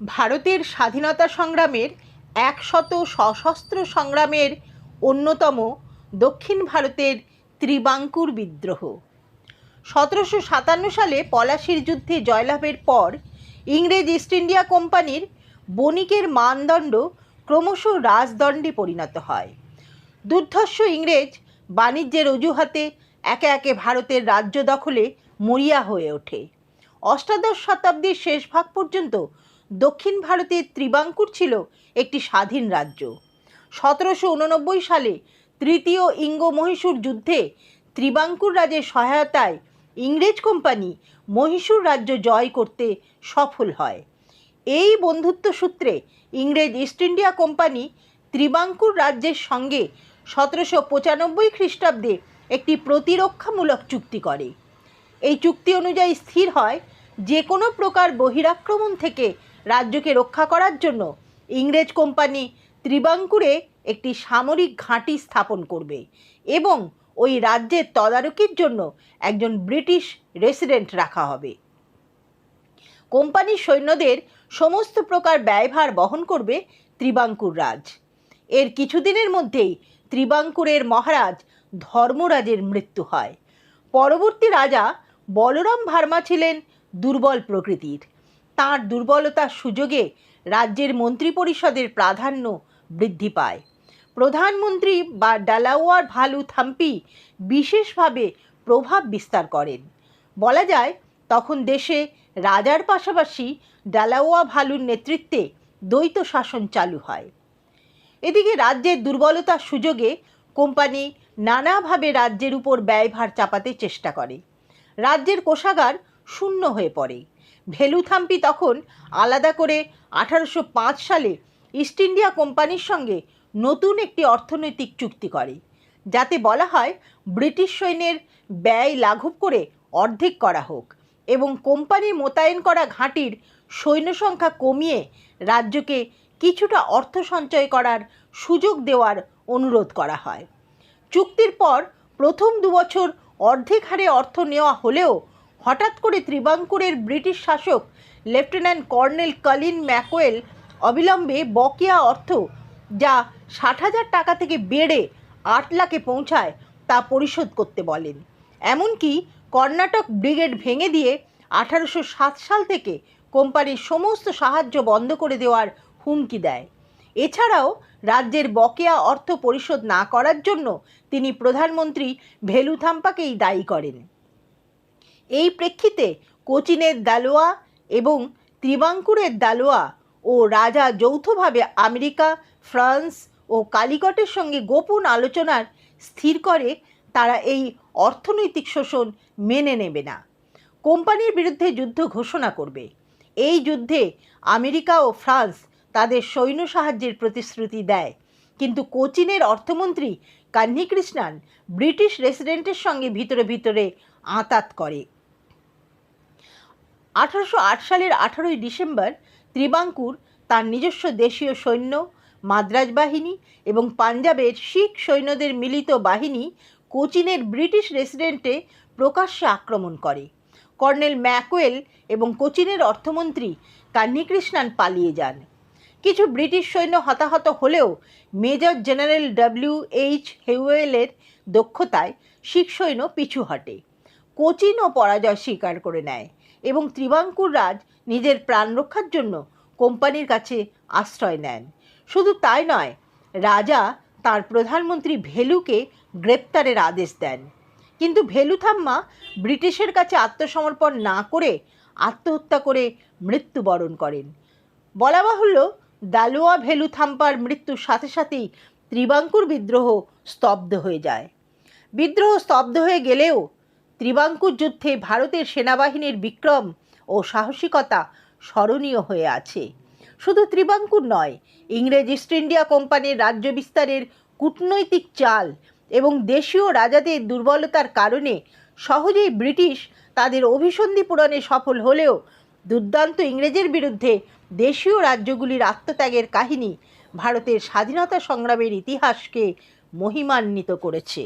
ভারতের স্বাধীনতা সংগ্রামের একশত সশস্ত্র সংগ্রামের অন্যতম দক্ষিণ ভারতের ত্রিবাঙ্কুর বিদ্রোহ। সতেরোশো সাতান্ন সালে পলাশির যুদ্ধে জয়লাভের পর ইংরেজ ইস্ট ইন্ডিয়া কোম্পানির বণিকের মানদণ্ড ক্রমশ রাজদণ্ডে পরিণত হয়। দুর্ধর্ষ ইংরেজ বাণিজ্যের অজুহাতে একে একে ভারতের রাজ্য দখলে মরিয়া হয়ে ওঠে। অষ্টাদশ শতাব্দীর শেষ ভাগ পর্যন্ত দক্ষিণ ভারতের ত্রিবাঙ্কুর ছিল একটি স্বাধীন রাজ্য। সতেরোশো উননব্বই সালে তৃতীয় ইঙ্গ মহীশূর যুদ্ধে ত্রিবাঙ্কুর রাজের সহায়তায় ইংরেজ কোম্পানি মহীশূর রাজ্য জয় করতে সফল হয়। এই বন্ধুত্ব সূত্রে ইংরেজ ইস্ট ইন্ডিয়া কোম্পানি ত্রিবাঙ্কুর রাজ্যের সঙ্গে সতেরোশো পঁচানব্বই খ্রিস্টাব্দে একটি প্রতিরক্ষামূলক চুক্তি করে। এই চুক্তি অনুযায়ী স্থির হয় যে কোনো প্রকার বহিরাক্রমণ থেকে রাজ্যকে রক্ষা করার জন্য ইংরেজ কোম্পানি ত্রিবাঙ্কুরে একটি সামরিক ঘাঁটি স্থাপন করবে এবং ওই রাজ্যের তদারকির জন্য একজন ব্রিটিশ রেসিডেন্ট রাখা হবে। কোম্পানির সৈন্যদের সমস্ত প্রকার ব্যয়ভার বহন করবে ত্রিবাঙ্কুর রাজ। এর কিছুদিনের মধ্যেই ত্রিবাঙ্কুরের মহারাজ ধর্মরাজের মৃত্যু হয়। পরবর্তী রাজা বলরাম ভার্মা ছিলেন দুর্বল প্রকৃতির। তাঁর দুর্বলতার সুযোগে রাজ্যের মন্ত্রিপরিষদের প্রাধান্য বৃদ্ধি পায়। প্রধানমন্ত্রী বা ডালাওয়ার ভালু থাম্পি বিশেষভাবে প্রভাব বিস্তার করেন। বলা যায়, তখন দেশে রাজার পাশাপাশি ডালাওয়া ভালুর নেতৃত্বে দ্বৈত শাসন চালু হয়। এদিকে রাজ্যের দুর্বলতার সুযোগে কোম্পানি নানাভাবে রাজ্যের উপর ব্যয়ভার চাপাতে চেষ্টা করে। রাজ্যের কোষাগার শূন্য হয়ে পড়ে। ভেলুথাম্পি তখন আলাদা করে আঠারোশো পাঁচ সালে ইস্ট ইন্ডিয়া কোম্পানির সঙ্গে নতুন একটি অর্থনৈতিক চুক্তি করে, যাতে বলা হয় ব্রিটিশ সৈন্যের ব্যয় লাঘব করে অর্ধেক করা হোক এবং কোম্পানির মোতায়েন করা ঘাঁটির সৈন্য সংখ্যা কমিয়ে রাজ্যকে কিছুটা অর্থ সঞ্চয় করার সুযোগ দেওয়ার অনুরোধ করা হয়। চুক্তির পর প্রথম দুবছর অর্ধেক হারে অর্থ নেওয়া হলেও হঠাৎ করে ত্রিবাঙ্কুরের ব্রিটিশ শাসক, লেফটেন্যান্ট কর্নেল কলিন ম্যাকোয়েল, অবিলম্বে বকেয়া অর্থ যা ষাট হাজার টাকা থেকে বেড়ে আট লাখে পৌঁছায় তা পরিশোধ করতে বলেন। এমনকি কর্ণাটক ব্রিগেড ভেঙে দিয়ে আঠারোশো সাত সাল থেকে কোম্পানির সমস্ত সাহায্য বন্ধ করে দেওয়ার হুমকি দেয়। এছাড়াও রাজ্যের বকেয়া অর্থ পরিশোধ না করার জন্য তিনি প্রধানমন্ত্রী ভেলুথাম্পাকেই দায়ী করেন। এই প্রেক্ষিতে কোচিনের দালোয়া এবং ত্রিবাঙ্কুরের দালোয়া ও রাজা যৌথভাবে আমেরিকা, ফ্রান্স ও কালিকটের সঙ্গে গোপন আলোচনার স্থির করে, তারা এই অর্থনৈতিক শোষণ মেনে নেবে না। কোম্পানির বিরুদ্ধে যুদ্ধ ঘোষণা করবে। এই যুদ্ধে আমেরিকা ও ফ্রান্স তাদের সৈন্য সাহায্যের প্রতিশ্রুতি দেয়। কিন্তু কোচিনের অর্থমন্ত্রী কান্নি কৃষ্ণান ব্রিটিশ রেসিডেন্টের সঙ্গে ভিতরে ভিতরে আঁতাত করে। আঠারোশো আট সালের আঠারোই ডিসেম্বর ত্রিবাঙ্কুর তার নিজস্ব দেশীয় সৈন্য, মাদ্রাজ বাহিনী এবং পাঞ্জাবের শিখ সৈন্যদের মিলিত বাহিনী কোচিনের ব্রিটিশ রেসিডেন্টে প্রকাশ্যে আক্রমণ করে। কর্নেল ম্যাকওয়েল এবং কোচিনের অর্থমন্ত্রী কান্নি কৃষ্ণান পালিয়ে যান। কিছু ব্রিটিশ সৈন্য হতাহত হলেও মেজর জেনারেল ডব্লিউ এইচ হেওয়েলের দক্ষতায় শিখ সৈন্য পিছু হটে। কোচিনও পরাজয় স্বীকার করে নেয়। এবং ত্রিবাঙ্কুর রাজ নিজের প্রাণ রক্ষার জন্য কোম্পানির কাছে আশ্রয় নেন। শুধু তাই নয়, রাজা তার প্রধানমন্ত্রী ভেলুকে গ্রেপ্তারের আদেশ দেন। কিন্তু ভেলুথাম্মা ব্রিটিশের কাছে আত্মসমর্পণ না করে আত্মহত্যা করে মৃত্যুবরণ করেন। বলা বাহুল্য, দালোয়া ভেলুথাম্পার মৃত্যুর সাথে সাথেই ত্রিবাঙ্কুর বিদ্রোহ স্তব্ধ হয়ে যায়। বিদ্রোহ স্তব্ধ হয়ে গেলেও ত্রিবাঙ্কুর যুদ্ধে ভারতের সেনাবাহিনীর বিক্রম ও সাহসিকতা স্মরণীয় হয়ে আছে। শুধু ত্রিবাঙ্কুর নয়, ইংরেজ ইস্ট ইন্ডিয়া কোম্পানির রাজ্য বিস্তারের কূটনৈতিক চাল এবং দেশীয় রাজাদের দুর্বলতার কারণে সহজেই ব্রিটিশ তাদের অভিসন্ধি পূরণে সফল হলেও দুর্দান্ত ইংরেজের বিরুদ্ধে দেশীয় রাজ্যগুলির আত্মত্যাগের কাহিনী ভারতের স্বাধীনতা সংগ্রামের ইতিহাসকে মহিমান্বিত করেছে।